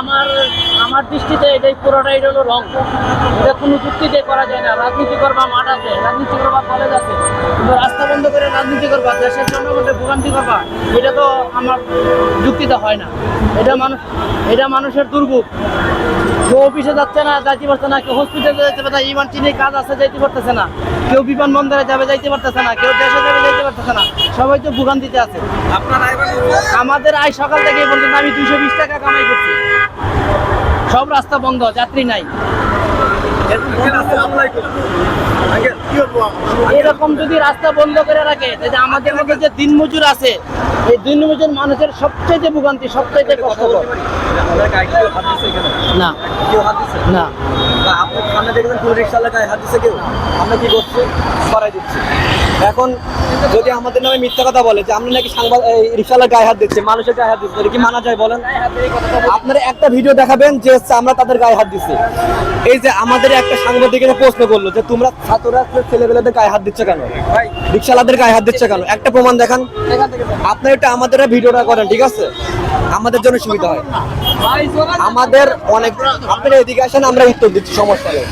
আমার আমার দৃষ্টিতে এটাই পুরোটাই হলো রং এটা কোনো যুক্তিতে করা যায় না। রাজনীতি করবা মাঠ আছে, রাজনীতি করবা কলেজ আছে। কিন্তু রাস্তা বন্ধ করে রাজনীতি করবা, দেশের জনগণের ভোগান্তি করবা, এটা তো আমার যুক্তিতে হয় না। এটা মানুষ, এটা মানুষের দুর্ভোগ। কেউ অফিসে যাচ্ছে না, যাইতে পারছে না, কেউ হসপিটালে যাইতে পারছে না, ইমান চিনি কাজ আছে, যাইতে পারতেছে না। কেউ বিমানবন্দরে যাবে, যাইতে পারতেছে না, কেউ দেশে যাবে, যাইতে পারতেছে না। সবাই তো ভোগান্তিতে আছে। আমাদের আয় সকাল থেকে পর্যন্ত আমি দুইশো বিশ টাকা কামাই করছি। সব রাস্তা বন্ধ, যাত্রী নাই। এরকম যদি রাস্তা বন্ধ করে রাখে তাহলে আমাদের মধ্যে যে দিনমজুর আছে এই দিনমজুর মানুষের সবচেয়ে ভোগান্তি সবচেয়ে কষ্ট না। না। সামনে দেখবেন পুরো রিক্সাওয়ালা গায়ে হাত দিচ্ছে কেউ। আমরা কি করছি? সরাই দিচ্ছি। এখন যদি আমাদের নামে মিথ্যা কথা বলে যে আমরা নাকি সাংবাদ এই রিক্সাওয়ালা গায়ে হাত দিচ্ছে মানুষের গায়ে হাত দিচ্ছে এটা কি মানা যায় বলেন? আপনারা একটা ভিডিও দেখাবেন যে হচ্ছে আমরা তাদের গায়ে হাত দিচ্ছি। এই যে আমাদের একটা সাংবাদিকের প্রশ্ন করল যে তোমরা ছাত্ররা ছেলেবেলেদের গায়ে হাত দিচ্ছে কেন? রিক্সাওয়ালাদের গায়ে হাত দিচ্ছে কেন? একটা প্রমাণ দেখান। আপনার এটা আমাদের ভিডিওটা করেন ঠিক আছে? আমাদের জন্য সুবিধা হয়। আমাদের অনেক আপনারা এদিকে আসেন আমরা উত্তর দিচ্ছি সমস্যা নেই।